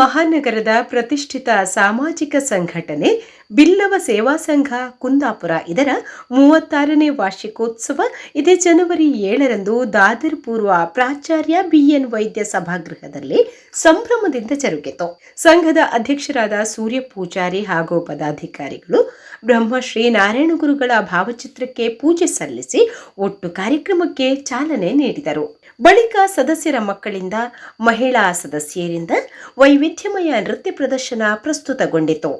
ಮಹಾನಗರದ ಪ್ರತಿಷ್ಠಿತ ಸಾಮಾಜಿಕ ಸಂಘಟನೆ ಬಿಲ್ಲವ ಸೇವಾ ಸಂಘ ಕುಂದಾಪುರ. ಇದರ ಮೂವತ್ತಾರನೇ ವಾರ್ಷಿಕೋತ್ಸವ ಇದೇ ಜನವರಿ ಏಳರಂದು ದಾದರ್ ಪೂರ್ವ ಪ್ರಾಚಾರ್ಯ ಬಿಎನ್ ವೈದ್ಯ ಸಭಾಗೃಹದಲ್ಲಿ ಸಂಭ್ರಮದಿಂದ ಜರುಗಿತು. ಸಂಘದ ಅಧ್ಯಕ್ಷರಾದ ಸೂರ್ಯ ಪೂಜಾರಿ ಹಾಗೂ ಪದಾಧಿಕಾರಿಗಳು ಬ್ರಹ್ಮಶ್ರೀ ನಾರಾಯಣ ಗುರುಗಳ ಭಾವಚಿತ್ರಕ್ಕೆ ಪೂಜೆ ಸಲ್ಲಿಸಿ ಒಟ್ಟು ಕಾರ್ಯಕ್ರಮಕ್ಕೆ ಚಾಲನೆ ನೀಡಿದರು. ಬಳಿಕ ಸದಸ್ಯರ ಮಕ್ಕಳಿಂದ ಮಹಿಳಾ ಸದಸ್ಯರಿಂದ ವೈವಿಧ್ಯಮಯ ನೃತ್ಯ ಪ್ರದರ್ಶನ ಪ್ರಸ್ತುತಗೊಂಡಿತು.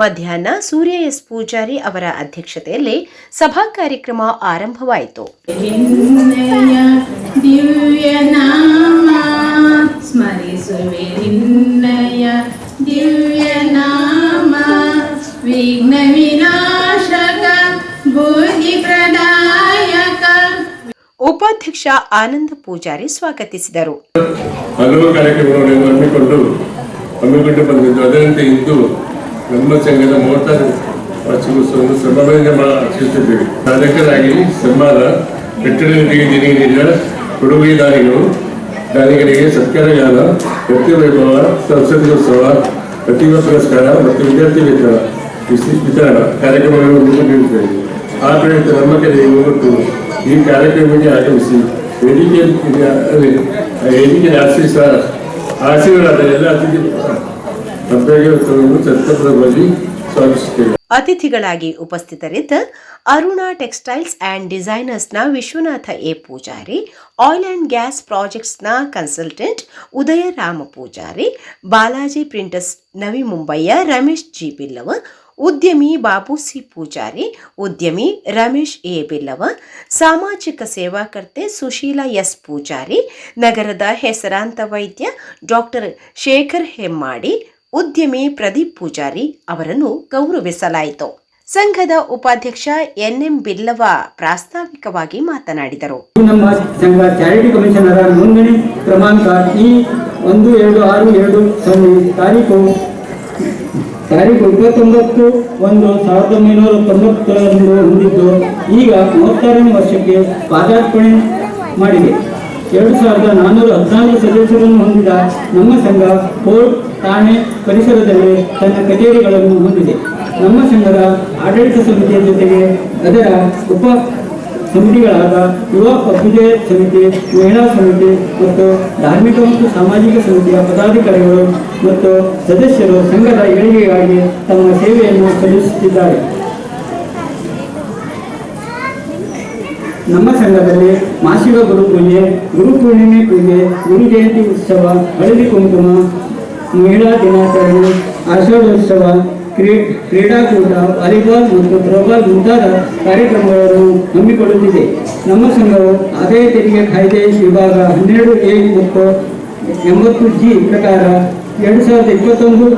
ಮಧ್ಯಾಹ್ನ ಸೂರ್ಯ ಎಸ್ ಪೂಜಾರಿ ಅವರ ಅಧ್ಯಕ್ಷತೆಯಲ್ಲಿ ಸಭಾ ಕಾರ್ಯಕ್ರಮ ಆರಂಭವಾಯಿತು. ಸ್ಮರಿಸುವೆ ನಿನ್ನಯ ದಿವ್ಯ ನಾಮ ವಿಘ್ನ ವಿನಾಶಕ ಬುದ್ಧಿ ಪ್ರದಾಯಕ ಉಪಾಧ್ಯಕ್ಷ ಆನಂದ ಪೂಜಾರಿ ಸ್ವಾಗತಿಸಿದರು. ಹಲವು ಕಾರ್ಯಕ್ರಮಗಳನ್ನು ಹಮ್ಮಿಕೊಂಡು ಹಮ್ಮಿಕೊಂಡು ಬಂದಿದ್ದು. ಅದರಂತೆ ಇಂದು ನಮ್ಮ ಸಂಘದ ಮೂವತ್ತಾರು ವಾರ್ಷಿಕೋತ್ಸವವನ್ನು ಸಮಾರಂಭ ಆಚರಿಸುತ್ತಿದ್ದೇವೆ. ಸಾಧಕರಾಗಿ ಸನ್ಮಾನ ಕಟ್ಟಡ ನೀಡಿದ ಕೊಡುಗೆ ದಾನಿಗಳು ದಾನಿಗಳಿಗೆ ಸತ್ಕಾರಗಾನ ವ್ಯಕ್ತಿ ವೈಭವ ಸಂಸದೋತ್ಸವ ಪ್ರತಿಭಾ ಪುರಸ್ಕಾರ ಮತ್ತು ವಿದ್ಯಾರ್ಥಿ ವೇತನ ವಿತರಣಾ ಕಾರ್ಯಕ್ರಮಗಳನ್ನು ಮುಂದುವರಿಯುತ್ತೇವೆ ಆ ನಮ್ಮ ಕಡೆ ಮತ್ತು ಈ ಕಾರ್ಯಕ್ರಮಕ್ಕೆ ಆಗಮಿಸಿ ವೇದಿಕೆ ವೇದಿಕೆಯಲ್ಲಿ ಆಶ್ರಯಿಸ ಆಶೀರ್ವಾದ ಎಲ್ಲ ಅತಿಥಿ ಅಭ್ಯರ್ಥಿಗಳನ್ನು ಸ್ವಾಗತಿಸುತ್ತೇವೆ ಅತಿಥಿಗಳಾಗಿ ಉಪಸ್ಥಿತರಿದ್ದ Aruna textiles and ಡಿಸೈನರ್ಸ್ನ Vishwanatha A. Poojari, oil and gas ಪ್ರಾಜೆಕ್ಟ್ಸ್ನ consultant Udaya Rama Poojary, Balaji printers Navi ಮುಂಬೈಯ ರಮೇಶ್ ಜಿ. ಬಿಲ್ಲವ, ಉದ್ಯಮಿ ಬಾಬು ಸಿ. ಪೂಜಾರಿ, ಉದ್ಯಮಿ ರಮೇಶ್ ಎ. ಬಿಲ್ಲವ, ಸಾಮಾಜಿಕ ಸೇವಾಕರ್ತೆ ಸುಶೀಲಾ ಎಸ್. ಪೂಜಾರಿ, ನಗರದ ಹೆಸರಾಂತ ವೈದ್ಯ ಡಾಕ್ಟರ್ ಶೇಖರ್ ಹೆಮ್ಮಾಡಿ ಉದ್ಯಮಿ ಪ್ರದೀಪ್ ಪೂಜಾರಿ ಅವರನ್ನು ಗೌರವಿಸಲಾಯಿತು. ಸಂಘದ ಉಪಾಧ್ಯಕ್ಷ ಎನ್ಎಂ ಬಿಲ್ಲವ ಪ್ರಾಸ್ತಾವಿಕವಾಗಿ ಮಾತನಾಡಿದರು. ನಮ್ಮ ಸಂಘ ಚಾರಿಟಿ ಕಮಿಷನರ ನೋಂದಣಿ ಕ್ರಮಾಂಕ ಇ ಒಂದು, ಎರಡು, ಆರು, ಎರಡು, ಸೊನ್ನೆ ತಾರೀಕು ತಾರೀಕು ಇಪ್ಪತ್ತೊಂಬತ್ತು ಒಂದು ಸಾವಿರದ ಒಂಬೈನೂರ ತೊಂಬತ್ತರಂದು ಹೊಂದಿದ್ದು ಈಗ ಮೂವತ್ತಾರನೇ ವರ್ಷಕ್ಕೆ ಪಾದಾರ್ಪಣೆ ಮಾಡಿದೆ. ಎರಡು ಸಾವಿರದ ನಾನ್ನೂರ ಹದಿನಾಲ್ಕು ಸದಸ್ಯರನ್ನು ಹೊಂದಿದ ನಮ್ಮ ಸಂಘ ಕೋರ್ಟ್ ಠಾಣೆ ಪರಿಸರದಲ್ಲಿ ತನ್ನ ಕಚೇರಿಗಳನ್ನು ಹೊಂದಿದೆ. ನಮ್ಮ ಸಂಘದ ಆಡಳಿತ ಸಮಿತಿಯ ಜೊತೆಗೆ ಅದರ ಉಪ ಸಮಿತಿಗಳಾದ ಯುವ ಅಭ್ಯುದಯ ಸಮಿತಿ, ಮಹಿಳಾ ಸಮಿತಿ ಮತ್ತು ಧಾರ್ಮಿಕ ಮತ್ತು ಸಾಮಾಜಿಕ ಸಮಿತಿಯ ಪದಾಧಿಕಾರಿಗಳು ಮತ್ತು ಸದಸ್ಯರು ಸಂಘದ ಏಳಿಗೆಗಾಗಿ ತಮ್ಮ ಸೇವೆಯನ್ನು ಸಲ್ಲಿಸುತ್ತಿದ್ದಾರೆ. ನಮ್ಮ ಸಂಘದಲ್ಲಿ ಮಾಸಿಕ ಗುರು ಪೂಜೆ ಗುರು ಪೂರ್ಣಿಮೆ ಪೂಜೆ, ಗುರು ಜಯಂತಿ ಉತ್ಸವ, ಹಳದಿ ಕುಂಕುಮ ಮಹಿಳಾ ದಿನಾಚರಣೆ ಆಷಾಢೋತ್ಸವ ಕ್ರೀ, ಕ್ರೀಡಾಕೂಟ, ವಾಲಿಬಾಲ್ ಮತ್ತು ಥ್ರೋಬಾಲ್ ಮುಂತಾದ ಕಾರ್ಯಕ್ರಮಗಳನ್ನು ಹಮ್ಮಿಕೊಳ್ಳುತ್ತಿದೆ. ನಮ್ಮ ಸಂಘವು ಆದಾಯ ತೆರಿಗೆ ಕಾಯ್ದೆ ವಿಭಾಗ ಹನ್ನೆರಡು ಎ ಮತ್ತು ಎಂಬತ್ತು ಜಿ ಪ್ರಕಾರ ಎರಡು ಸಾವಿರದ ಇಪ್ಪತ್ತೊಂದು,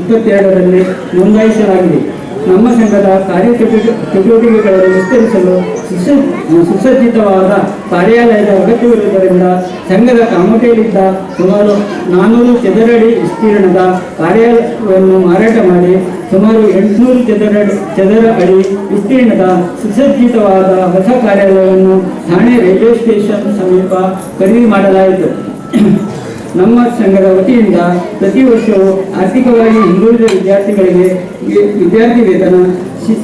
ಇಪ್ಪತ್ತೆರಡರಲ್ಲಿ ನೋಂದಾಯಿಸಲಾಗಿದೆ. ನಮ್ಮ ಸಂಘದ ಕಾರ್ಯ ಚಟುವಟಿ- ಚಟುವಟಿಕೆಗಳನ್ನು ವಿಸ್ತರಿಸಲು ಸುಸ- ಸುಸಜ್ಜಿತವಾದ ಕಾರ್ಯಾಲಯದ ಅಗತ್ಯವಿರುವುದರಿಂದ ಸಂಘದ ಕಾಮಟೆಯಲ್ಲಿದ್ದ ಸುಮಾರು ನಾನ್ನೂರು ಚದರಡಿ ವಿಸ್ತೀರ್ಣದ ಕಾರ್ಯಾಲಯವನ್ನು ಮಾರಾಟ ಮಾಡಿ ಸುಮಾರು ಎಂಟುನೂರು ಚದರ ಚದರ ಅಡಿ ವಿಸ್ತೀರ್ಣದ ಸುಸಜ್ಜಿತವಾದ ಹೊಸ ಕಾರ್ಯಾಲಯವನ್ನು ಠಾಣೆ ರೈಲ್ವೆ ಸ್ಟೇಷನ್ ಸಮೀಪ ಖರೀದಿ ಮಾಡಲಾಯಿತು. ನಮ್ಮ ಸಂಘದ ವತಿಯಿಂದ ಪ್ರತಿ ವರ್ಷವೂ ಆರ್ಥಿಕವಾಗಿ ಹಿಂದುಳಿದ ವಿದ್ಯಾರ್ಥಿಗಳಿಗೆ ವಿದ್ಯಾರ್ಥಿ ವೇತನ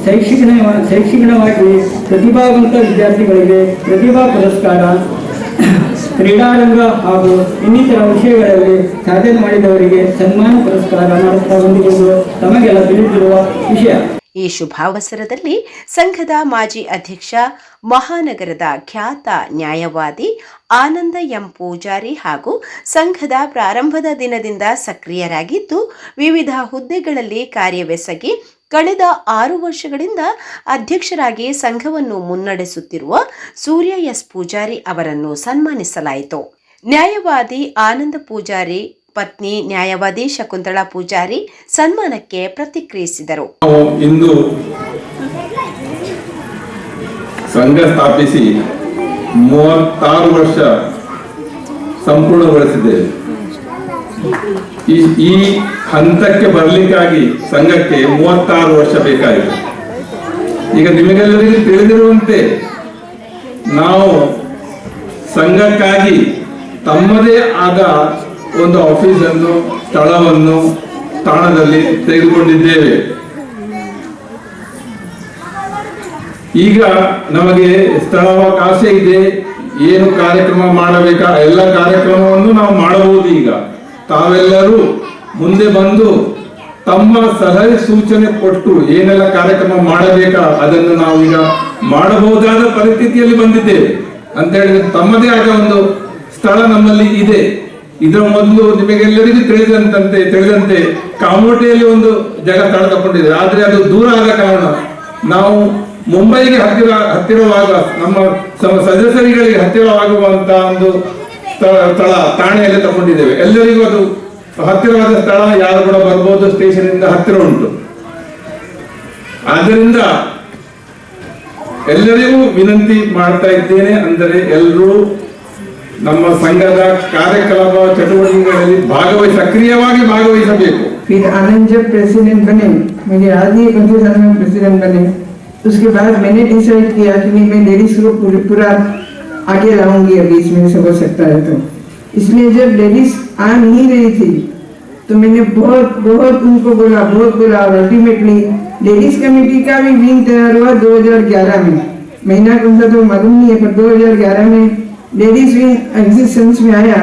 ಶೈಕ್ಷಿಕ ಶೈಕ್ಷಣಿಕ ಶೈಕ್ಷಣಿಕವಾಗಿ ಪ್ರತಿಭಾವಂತ ವಿದ್ಯಾರ್ಥಿಗಳಿಗೆ ಪ್ರತಿಭಾ ಪುರಸ್ಕಾರ, ಕ್ರೀಡಾರಂಗ ಹಾಗೂ ಇನ್ನಿತರ ವಿಷಯಗಳಲ್ಲಿ ಸಾಧನೆ ಮಾಡಿದವರಿಗೆ ಸನ್ಮಾನ ಪುರಸ್ಕಾರ ಮಾಡುತ್ತಾ ಹೊಂದಿರುವುದು ತಮಗೆಲ್ಲ ತಿಳಿದಿರುವ ವಿಷಯ. ಈ ಶುಭಾವಸರದಲ್ಲಿ ಸಂಘದ ಮಾಜಿ ಅಧ್ಯಕ್ಷ, ಮಹಾನಗರದ ಖ್ಯಾತ ನ್ಯಾಯವಾದಿ ಆನಂದ ಎಂ. ಪೂಜಾರಿ ಹಾಗೂ ಸಂಘದ ಪ್ರಾರಂಭದ ದಿನದಿಂದ ಸಕ್ರಿಯರಾಗಿದ್ದು, ವಿವಿಧ ಹುದ್ದೆಗಳಲ್ಲಿ ಕಾರ್ಯವೆಸಗಿ ಕಳೆದ ಆರು ವರ್ಷಗಳಿಂದ ಅಧ್ಯಕ್ಷರಾಗಿ ಸಂಘವನ್ನು ಮುನ್ನಡೆಸುತ್ತಿರುವ ಸೂರ್ಯ ಎಸ್. ಪೂಜಾರಿ ಅವರನ್ನು ಸನ್ಮಾನಿಸಲಾಯಿತು. ನ್ಯಾಯವಾದಿ ಆನಂದ ಪೂಜಾರಿ ಪತ್ನಿ ನ್ಯಾಯವಾದಿ ಶಕುಂತಳಾ ಪೂಜಾರಿ ಸನ್ಮಾನಕ್ಕೆ ಪ್ರತಿಕ್ರಿಯಿಸಿದರು. ಇಂದು ಸಂಘ ಸ್ಥಾಪಿಸಿ ಮೂವತ್ತಾರು ವರ್ಷ ಸಂಪೂರ್ಣಗೊಳಿಸಿದ್ದೇವೆ. ಈ ಹಂತಕ್ಕೆ ಬರಲಿಕ್ಕಾಗಿ ಸಂಘಕ್ಕೆ ಮೂವತ್ತಾರು ವರ್ಷ ಬೇಕಾಗಿದೆ. ಈಗ ನಿಮಗೆಲ್ಲರಿಗೂ ತಿಳಿದಿರುವಂತೆ ನಾವು ಸಂಘಕ್ಕಾಗಿ ತಮ್ಮದೇ ಆದ ಒಂದು ಆಫೀಸನ್ನು, ಸ್ಥಳವನ್ನು, ತಾಣದಲ್ಲಿ ತೆಗೆದುಕೊಂಡಿದ್ದೇವೆ. ಈಗ ನಮಗೆ ಸ್ಥಳಾವಕಾಶ ಇದೆ. ಏನು ಕಾರ್ಯಕ್ರಮ ಮಾಡಬೇಕಾ? ಎಲ್ಲ ಕಾರ್ಯಕ್ರಮವನ್ನು ನಾವು ಮಾಡಬಹುದು ಈಗ. ತಾವೆಲ್ಲರೂ ಮುಂದೆ ಬಂದು ತಮ್ಮ ಸಲಹೆ ಸೂಚನೆ ಕೊಟ್ಟು ಏನೆಲ್ಲ ಕಾರ್ಯಕ್ರಮ ಮಾಡಬೇಕಾ ಅದನ್ನು ನಾವು ಈಗ ಮಾಡಬಹುದಾದ ಪರಿಸ್ಥಿತಿಯಲ್ಲಿ ಬಂದಿದ್ದೇವೆ. ಅಂತ ಹೇಳಿದ್ರೆ ತಮ್ಮದೇ ಆದ ಒಂದು ಸ್ಥಳ ನಮ್ಮಲ್ಲಿ ಇದೆ. ಇದರ ಮೊದಲು ನಿಮಗೆಲ್ಲರಿಗೂ ತಿಳಿದಂತಂತೆ, ತಿಳಿದಂತೆ ಕಾಮೋಟೆಯಲ್ಲಿ ಒಂದು ಜಾಗ ತಾಣ ತಗೊಂಡಿದೆ ಆದ್ರೆ ಅದು ದೂರ ಆದ ಕಾರಣ ನಾವು ಮುಂಬೈಗೆ ಹತ್ತಿರ ಹತ್ತಿರವಾಗ ನಮ್ಮ ಸದಸ್ಯರುಗಳಿಗೆ ಹತ್ತಿರವಾಗುವಂತ ಒಂದು ಸ್ಥಳ ತಾಣೆಯಲ್ಲಿ ತಗೊಂಡಿದ್ದೇವೆ. ಎಲ್ಲರಿಗೂ ಅದು ಹತ್ತಿರವಾದ ಸ್ಥಳ, ಯಾರು ಕೂಡ ಬರ್ಬೋದು ಸ್ಟೇಷನ್ ಇಂದ ಹತ್ತಿರ ಉಂಟು. ಆದ್ದರಿಂದ ಎಲ್ಲರಿಗೂ ವಿನಂತಿ ಮಾಡ್ತಾ ಇದ್ದೇನೆ. ಅಂದರೆ ಎಲ್ಲರೂ ನಮ್ಮ ಸಂಘದ ಕಾರ್ಯಕ್ರಮ ಚಟುವಟಿಕೆಗಳಲ್ಲಿ ಭಾಗವಹಿಸಿ ಸಕ್ರಿಯವಾಗಿ ಭಾಗವಹಿಸಬೇಕು फिर आनंद जब प्रेसिडेंट बने मुझे याद नहीं कौन से साल में प्रेसिडेंट बने उसके बाद मैंने डिसाइड किया कि नहीं मैं लेडीज को पूरे पूरा आगे लाऊंगी अभी इसमें से हो सकता है तो इसलिए जब लेडीज आ नहीं रही थी तो मैंने बहुत बहुत उनको बोला बहुत बोला और अल्टीमेटली लेडीज कमेटी का भी विंग तैयार हुआ 2011 में महीना कौन सा तो मालूम नहीं है पर 2011 में लेडीज विंग एग्जिस्टेंस में आया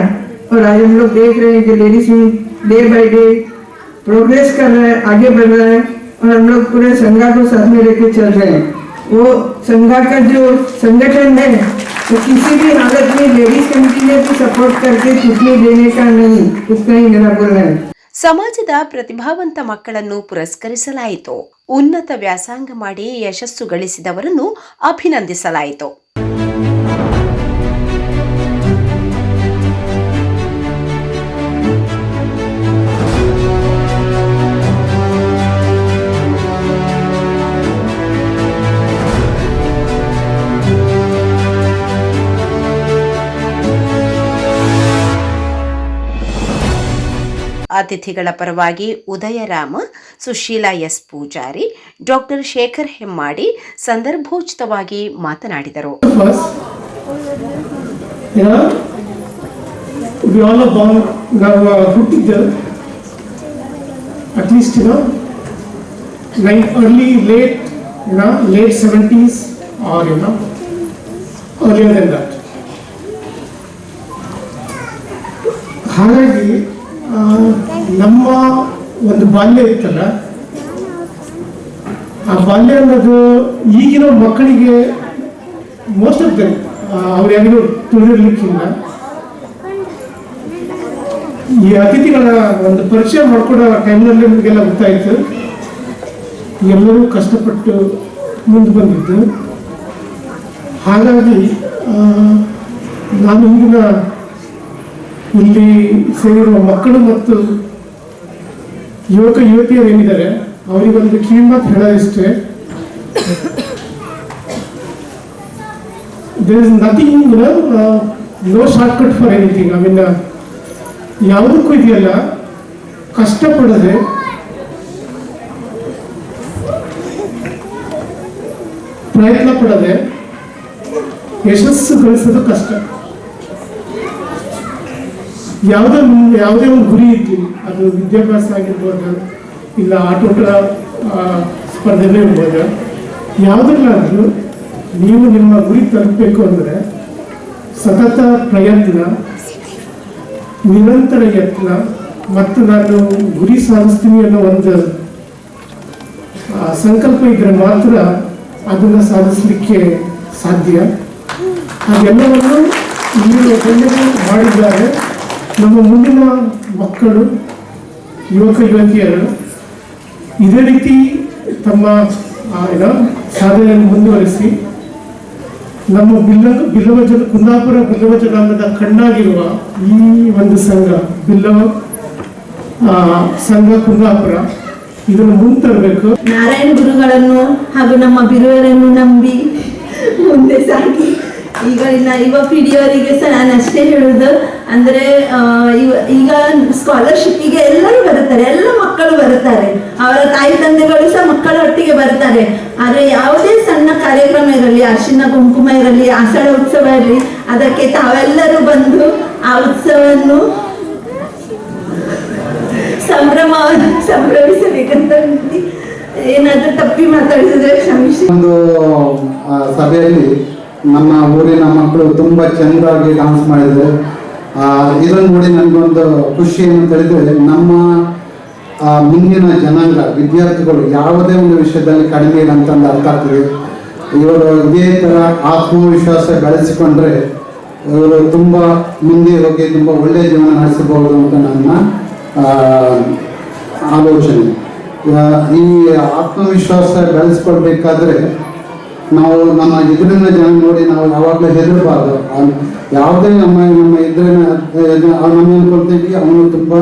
और आज हम लोग देख रहे हैं कि ladies wing day by day progress कर रहा है आगे बढ़ रहा है और हम लोग पूरे संघा को साथ में लेके चल रहे हैं वो संघा का जो संगठन है वो किसी भी हालत में लेडीज कमेटी ने तो सपोर्ट करके कुछ नहीं देने का नहीं उतना ही मेरा बोलना है ಸಮಾಜದ ಪ್ರತಿಭಾವಂತ ಮಕ್ಕಳನ್ನು ಪುರಸ್ಕರಿಸಲಾಯಿತು ಉನ್ನತ ವ್ಯಾಸಂಗ ಮಾಡಿ ಯಶಸ್ಸು ಗಳಿಸಿದವರನ್ನು ಅಭಿನಂದಿಸಲಾಯಿತು ಅತಿಥಿಗಳ ಪರವಾಗಿ ಉದಯರಾಮ ಸುಶೀಲಾ ಎಸ್ ಪೂಜಾರಿ ಡಾಕ್ಟರ್ ಶೇಖರ್ ಹೆಮ್ಮಾಡಿ ಸಂದರ್ಭೋಚಿತವಾಗಿ ಮಾತನಾಡಿದರು ಹಾಗಾಗಿ ನಮ್ಮ ಒಂದು ಬಾಲ್ಯ ಇತ್ತಲ್ಲ? ಆ ಬಾಲ್ಯ ಅನ್ನೋದು ಈಗಿನ ಮಕ್ಕಳಿಗೆ ಮೋಸ್ಟ್ ಆಫ್ ದಮ್ ಅವ್ರು ಯಾರಿಗೂ ತಿಳಿದಿರ್ಲಿಕ್ಕಿಲ್ಲ. ಈ ಅತಿಥಿಗಳ ಒಂದು ಪರಿಚಯ ಮಾಡ್ಕೊಡೋ ಟೈಮ್ನಲ್ಲಿ ನಮಗೆಲ್ಲ ಗೊತ್ತಾಯಿತು. ಎಲ್ಲರೂ ಕಷ್ಟಪಟ್ಟು ಮುಂದೆ ಬಂದಿದ್ದು. ಹಾಗಾಗಿ ನಾನು ಇಂದಿನ ಇಲ್ಲಿ ಸೇರಿರುವ ಮಕ್ಕಳು ಮತ್ತು ಯುವಕ ಯುವತಿಯರು ಏನಿದ್ದಾರೆ ಅವರಿಗೊಂದು ಕಿವಿಮಾತು ಹೇಳೋದಿಷ್ಟೇ there is nothing no short cut for anything I mean ಯಾವುದಕ್ಕೂ ಇದೆಯಲ್ಲ, ಕಷ್ಟಪಡದೆ ಪ್ರಯತ್ನ ಪಡದೆ ಯಶಸ್ಸು ಗಳಿಸೋದು ಕಷ್ಟ. ಯಾವುದೇ ಯಾವುದೇ ಒಂದು ಗುರಿ ಇರಲಿ, ಅದು ವಿದ್ಯಾಭ್ಯಾಸ ಆಗಿರ್ಬೋದು, ಇಲ್ಲ ಆಟೋಟ ಸ್ಪರ್ಧೆನೇ ಇರ್ಬೋದು, ಯಾವುದನ್ನಾದರೂ ನೀವು ನಿಮ್ಮ ಗುರಿ ತಲುಪಬೇಕು ಅಂದರೆ ಸತತ ಪ್ರಯತ್ನ, ನಿರಂತರ ಯತ್ನ, ಮತ್ತು ನಾನು ಗುರಿ ಸಾಧಿಸ್ತೀನಿ ಅನ್ನೋ ಒಂದು ಸಂಕಲ್ಪ ಇದ್ರೆ ಮಾತ್ರ ಅದನ್ನು ಸಾಧಿಸಲಿಕ್ಕೆ ಸಾಧ್ಯ. ಅದೆಲ್ಲವನ್ನು ನೀವು ಮಾಡಿದ್ದಾರೆ. ನಮ್ಮ ಮುಂದಿನ ಮಕ್ಕಳು ಯುವಕ ಯುವತಿಯರು ಇದೇ ರೀತಿ ತಮ್ಮ ಏನೋ ಸಾಧನೆಯನ್ನು ಮುಂದುವರಿಸಿ, ನಮ್ಮ ಬಿಲ್ಲ ಬಿಲ್ಲವ ಜನ ಕುಂದಾಪುರ ಬಿಲ್ಲವ ಜನಾಂಗದ ಕಣ್ಣಾಗಿರುವ ಈ ಒಂದು ಸಂಘ, ಬಿಲ್ಲವ ಸಂಘ ಕುಂದಾಪುರ, ಇದನ್ನು ಮುಂತರಬೇಕು ನಾರಾಯಣ ಗುರುಗಳನ್ನು ಹಾಗೂ ನಮ್ಮ ಬಿರುವರನ್ನು ನಂಬಿ ಮುಂದೆ ಸಾಗಿ. ಈಗ ಇನ್ನ ಯುವ ಪೀಳಿಗೆಯವರಿಗೆ ಸಹ ನಾನು ಅಷ್ಟೇ ಹೇಳುದು ಅಂದ್ರೆ ಈಗ ಸ್ಕಾಲರ್ಶಿಪ್ ಈಗ ಸ್ಕಾಲರ್ಶಿಪ್ಪಿಗೆ ಎಲ್ಲರೂ ಬರುತ್ತಾರೆ, ಎಲ್ಲ ಮಕ್ಕಳು ಬರುತ್ತಾರೆ. ಅವರ ತಾಯಿ ತಂದೆಗಳು ಸಹ ಮಕ್ಕಳ ಒಟ್ಟಿಗೆ ಬರ್ತಾರೆ ಆದ್ರೆ ಯಾವುದೇ ಸಣ್ಣ ಕಾರ್ಯಕ್ರಮ ಇರಲಿ, ಅರಿಶಿನ ಕುಂಕುಮ ಇರಲಿ, ಆಷಾಢ ಉತ್ಸವ ಇರಲಿ, ಅದಕ್ಕೆ ತಾವೆಲ್ಲರೂ ಬಂದು ಆ ಉತ್ಸವವನ್ನು ಸಂಭ್ರಮವನ್ನು ಸಂಭ್ರಮಿಸಬೇಕಂತ. ಏನಾದ್ರೂ ತಪ್ಪಿ ಮಾತಾಡಿದ್ರೆ ಕ್ಷಮಿಸಿ. ಒಂದು ಸಭೆಯಲ್ಲಿ ನಮ್ಮ ಊರಿನ ಮಕ್ಕಳು ತುಂಬ ಚೆಂದಾಗಿ ಡಾನ್ಸ್ ಮಾಡಿದ್ರು. ಇದನ್ನು ನೋಡಿ ನನಗೊಂದು ಖುಷಿ ಹೇಳಿದ್ರೆ ನಮ್ಮ ಮುಂದಿನ ಜನಾಂಗ, ವಿದ್ಯಾರ್ಥಿಗಳು ಯಾವುದೇ ಒಂದು ವಿಷಯದಲ್ಲಿ ಕಡಿಮೆ ಇಲ್ಲ ಅಂತಂದು ಅರ್ಥ ಆಗ್ತದೆ. ಇವರು ಇದೇ ಥರ ಆತ್ಮವಿಶ್ವಾಸ ಬೆಳೆಸಿಕೊಂಡ್ರೆ ಇವರು ತುಂಬ ಮುಂದೆ ಹೋಗಿ ತುಂಬ ಒಳ್ಳೆಯ ಜೀವನ ನಡೆಸಬಹುದು ಅಂತ ನನ್ನ ಆಲೋಚನೆ. ಈ ಆತ್ಮವಿಶ್ವಾಸ ಬೆಳೆಸ್ಕೊಳ್ಬೇಕಾದ್ರೆ ನಾವು ನಮ್ಮ ಎದುರಿನ ಜನ ನೋಡಿ ನಾವು ಯಾವಾಗಲೂ ಹೆದರಬಾರ್ದು. ಯಾವುದೇ ನಮ್ಮ ನಮ್ಮ ಎದುರಿನ ಅವನನ್ನು ಕೊಡ್ತೀವಿ ಅವನು ತುಂಬ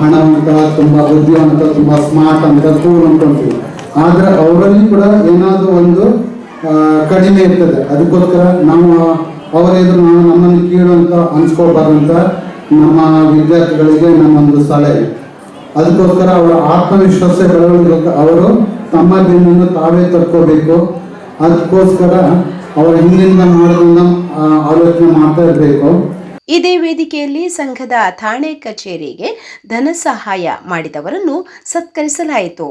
ಹಣ ಹಣವಂತ, ತುಂಬ ಬುದ್ಧಿವಂತ, ತುಂಬ ಸ್ಮಾರ್ಟ್ ಅಂತ ಕೂಲ್ ಅಂದ್ಕೊಳ್ತೀವಿ ಆದರೆ ಅವರಲ್ಲಿ ಕೂಡ ಏನಾದರೂ ಒಂದು ಕಡಿಮೆ ಇರ್ತದೆ. ಅದಕ್ಕೋಸ್ಕರ ನಾವು ಅವರ ಎದುರು ನಾವು ನಮ್ಮನ್ನು ಕೀಳು ಅಂತ ಅನ್ಸ್ಕೋಬಾರ್ದಂತ ನಮ್ಮ ವಿದ್ಯಾರ್ಥಿಗಳಿಗೆ ನಮ್ಮೊಂದು ಸಲಹೆ. ಅದಕ್ಕೋಸ್ಕರ ಅವರ ಆತ್ಮವಿಶ್ವಾಸ ಬೆಳವಣಿಗೆ ಅವರು ತಮ್ಮ ದಿನ ತಾವೇ ತಕ್ಕೋಬೇಕು ಅದಕ್ಕೋಸ್ಕರ ಅವರು ಹಿಂದಿನಿಂದ ಮಾಡೋದನ್ನ ಆಲೋಚನೆ ಮಾಡ್ತಾ ಇರಬೇಕು. ಇದೇ ವೇದಿಕೆಯಲ್ಲಿ ಸಂಘದ ಠಾಣೆ ಕಚೇರಿಗೆ ಧನ ಸಹಾಯ ಮಾಡಿದವರನ್ನು ಸತ್ಕರಿಸಲಾಯಿತು.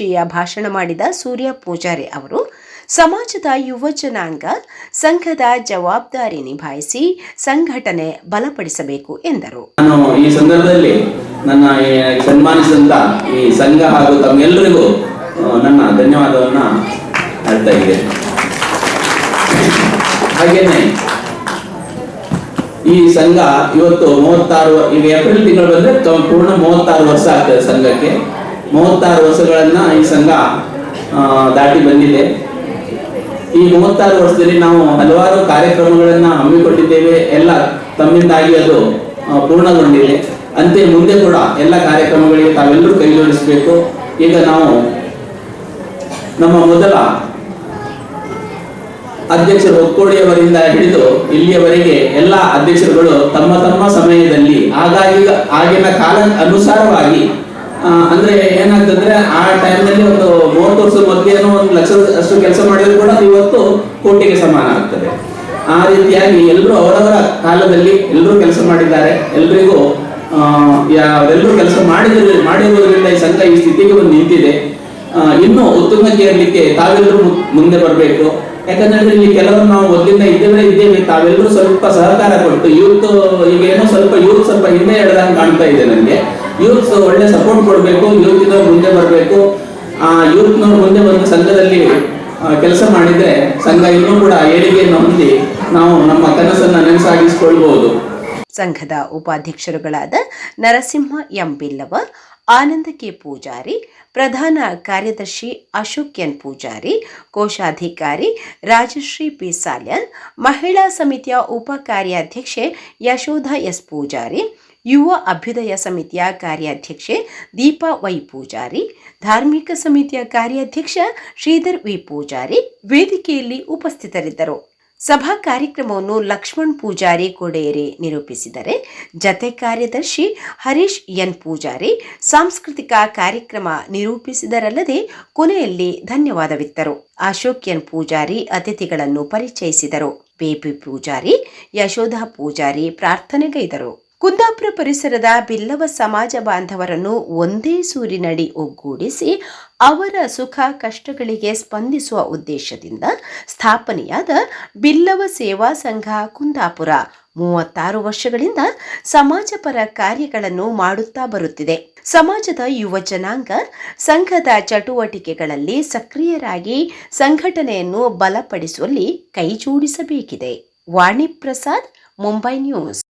ಅಧ್ಯಕ್ಷೀಯ ಭಾಷಣ ಮಾಡಿದ ಸೂರ್ಯ ಪೂಜಾರಿ ಅವರು, ಸಮಾಜದ ಯುವ ಜನಾಂಗ ಸಂಘದ ಜವಾಬ್ದಾರಿ ನಿಭಾಯಿಸಿ ಸಂಘಟನೆ ಬಲಪಡಿಸಬೇಕು ಎಂದರು. ನಾನು ಈ ಸಂದರ್ಭದಲ್ಲಿ ನನ್ನ ಸನ್ಮಾನಿಸಿದಂತ ಈ ಸಂಘ ಹಾಗೂ ತಮ್ಮೆಲ್ಲರಿಗೂ ನನ್ನ ಧನ್ಯವಾದವನ್ನ ಹೇಳ್ತಾ ಇದ್ದೇನೆ ಹಾಗೇನೆ, ಈ ಸಂಘ ಇವತ್ತು ಮೂವತ್ತಾರು ಈಗ ಏಪ್ರಿಲ್ ತಿಂಗಳು ಬಂದ್ರೆ ಪೂರ್ಣ ಮೂವತ್ತಾರು ವರ್ಷ ಆಗ್ತದೆ ಸಂಘಕ್ಕೆ. ಮೂವತ್ತಾರು ವರ್ಷಗಳನ್ನ ಈ ಸಂಘ ದಾಟಿ ಬಂದಿದೆ. ಈ ಮೂವತ್ತಾರು ವರ್ಷದಲ್ಲಿ ನಾವು ಹಲವಾರು ಕಾರ್ಯಕ್ರಮಗಳನ್ನ ಹಮ್ಮಿಕೊಂಡಿದ್ದೇವೆ ಎಲ್ಲ ತಮ್ಮಿಂದಾಗಿ ಅದು ಪೂರ್ಣಗೊಂಡಿದೆ. ಅಂತೆ ಮುಂದೆ ಕೂಡ ಎಲ್ಲ ಕಾರ್ಯಕ್ರಮಗಳಿಗೆ ತಾವೆಲ್ಲರೂ ಕೈ ಜೋಡಿಸಬೇಕು. ಈಗ ನಾವು ನಮ್ಮ ಮೊದಲ ಅಧ್ಯಕ್ಷರು ಒಕ್ಕೋಡಿಯವರಿಂದ ಹಿಡಿದು ಇಲ್ಲಿಯವರೆಗೆ ಎಲ್ಲ ಅಧ್ಯಕ್ಷರುಗಳು ತಮ್ಮ ತಮ್ಮ ಸಮಯದಲ್ಲಿ ಆಗಾಗಿ, ಆಗಿನ ಕಾಲ ಅನುಸಾರವಾಗಿ ಅಂದ್ರೆ ಏನಾಗ್ತದ್ರೆ ಆ ಟೈಮ್ನಲ್ಲಿ ಒಂದು ಮೂವತ್ತು ವರ್ಷದ ಮೊದಲೇನೋ ಒಂದು ಲಕ್ಷ ಅಷ್ಟು ಕೆಲಸ ಮಾಡಿದ್ರು ಕೂಡ ಇವತ್ತು ಕೋಟಿಗೆ ಸಮಾನ ಆಗ್ತದೆ. ಆ ರೀತಿಯಾಗಿ ಎಲ್ಲರೂ ಅವರವರ ಕಾಲದಲ್ಲಿ ಎಲ್ಲರೂ ಕೆಲಸ ಮಾಡಿದ್ದಾರೆ. ಎಲ್ರಿಗೂ ಅವರೆಲ್ಲರೂ ಕೆಲಸ ಮಾಡಿದ್ರು, ಮಾಡಿರುವುದರಿಂದ ಈ ಸಂಘ ಈ ಸ್ಥಿತಿಗೆ ಒಂದು ನಿಂತಿದೆ. ಇನ್ನು ಉತ್ತುಂಗಕ್ಕೆ ಇರಲಿಕ್ಕೆ ತಾವೆಲ್ಲರೂ ಮುಂದೆ ಬರಬೇಕು. ಯಾಕಂದ್ರೆ ಇಲ್ಲಿ ಕೆಲವರು ನಾವು ಮೊದಲಿಂದ ಇದ್ದೇವೆ ಇದ್ದೇವೆ, ತಾವೆಲ್ಲರೂ ಸ್ವಲ್ಪ ಸಹಕಾರ ಕೊಟ್ಟು ಯೂತ್ ಈಗ ಸ್ವಲ್ಪ ಯೂತ್ ಸ್ವಲ್ಪ ಹಿಂದೆ ಎಳೆದಂಗೆ ಕಾಣ್ತಾ ಇದೆ ನನಗೆ. ಯೂತ್ ಒಳ್ಳೆ ಸಪೋರ್ಟ್ ಕೊಡಬೇಕು ಯೂತ್ ಇದ್ದವ್ರು ಮುಂದೆ ಬರಬೇಕು. ಆ ಯೂತ್ನವ್ರು ಮುಂದೆ ಬಂದು ಸಂಘದಲ್ಲಿ ಕೆಲಸ ಮಾಡಿದ್ರೆ ಸಂಘ ಇನ್ನೂ ಕೂಡ ಏಳಿಗೆಯನ್ನು ಹೊಂದಿ ನಾವು ನಮ್ಮ ಕನಸನ್ನ ನೆನಸಾಗಿಸ್ಕೊಳ್ಬಹುದು ಸಂಘದ ಉಪಾಧ್ಯಕ್ಷರುಗಳಾದ ನರಸಿಂಹ ಎಂ ಬಿಲ್ಲವ ಆನಂದ ಕೆ ಪೂಜಾರಿ, ಪ್ರಧಾನ ಕಾರ್ಯದರ್ಶಿ ಅಶೋಕ್ ಎನ್ ಪೂಜಾರಿ, ಕೋಶಾಧಿಕಾರಿ ರಾಜಶ್ರೀ ಪಿ ಸಾಲ್ಯನ್ ಮಹಿಳಾ ಸಮಿತಿಯ ಉಪ ಕಾರ್ಯಾಧ್ಯಕ್ಷೆ ಯಶೋಧ ಎಸ್ ಪೂಜಾರಿ, ಯುವ ಅಭ್ಯುದಯ ಸಮಿತಿಯ ಕಾರ್ಯಾಧ್ಯಕ್ಷೆ ದೀಪಾ ವೈ ಪೂಜಾರಿ, ಧಾರ್ಮಿಕ ಸಮಿತಿಯ ಕಾರ್ಯಾಧ್ಯಕ್ಷ ಶ್ರೀಧರ್ ವಿ ಪೂಜಾರಿ ವೇದಿಕೆಯಲ್ಲಿ ಉಪಸ್ಥಿತರಿದ್ದರು. ಸಭಾ ಕಾರ್ಯಕ್ರಮವನ್ನು ಲಕ್ಷ್ಮಣ್ ಪೂಜಾರಿ ಕೊಡೇರಿ ನಿರೂಪಿಸಿದರೆ ಜತೆ ಕಾರ್ಯದರ್ಶಿ ಹರೀಶ್ ಎನ್ ಪೂಜಾರಿ ಸಾಂಸ್ಕೃತಿಕ ಕಾರ್ಯಕ್ರಮ ನಿರೂಪಿಸಿದರಲ್ಲದೆ ಕೊನೆಯಲ್ಲಿ ಧನ್ಯವಾದವಿತ್ತರು. ಅಶೋಕ್ ಎನ್ ಪೂಜಾರಿ ಅತಿಥಿಗಳನ್ನು ಪರಿಚಯಿಸಿದರು. ಬೇಬಿ ಪೂಜಾರಿ, ಯಶೋಧ ಪೂಜಾರಿ ಪ್ರಾರ್ಥನೆಗೈದರು. ಕುಂದಾಪುರ ಪರಿಸರದ ಬಿಲ್ಲವ ಸಮಾಜ ಬಾಂಧವರನ್ನು ಒಂದೇ ಸೂರಿನಡಿ ಒಗ್ಗೂಡಿಸಿ ಅವರ ಸುಖ ಕಷ್ಟಗಳಿಗೆ ಸ್ಪಂದಿಸುವ ಉದ್ದೇಶದಿಂದ ಸ್ಥಾಪನೆಯಾದ ಬಿಲ್ಲವ ಸೇವಾ ಸಂಘ ಕುಂದಾಪುರ. ಮೂವತ್ತಾರು ವರ್ಷಗಳಿಂದ ಸಮಾಜಪರ ಕಾರ್ಯಗಳನ್ನು ಮಾಡುತ್ತಾ ಬರುತ್ತಿದೆ. ಸಮಾಜದ ಯುವ ಜನಾಂಗ ಸಂಘದ ಚಟುವಟಿಕೆಗಳಲ್ಲಿ ಸಕ್ರಿಯರಾಗಿ ಸಂಘಟನೆಯನ್ನು ಬಲಪಡಿಸುವಲ್ಲಿ ಕೈಜೋಡಿಸಬೇಕಿದೆ. ವಾಣಿ ಪ್ರಸಾದ್, ಮುಂಬೈ ನ್ಯೂಸ್.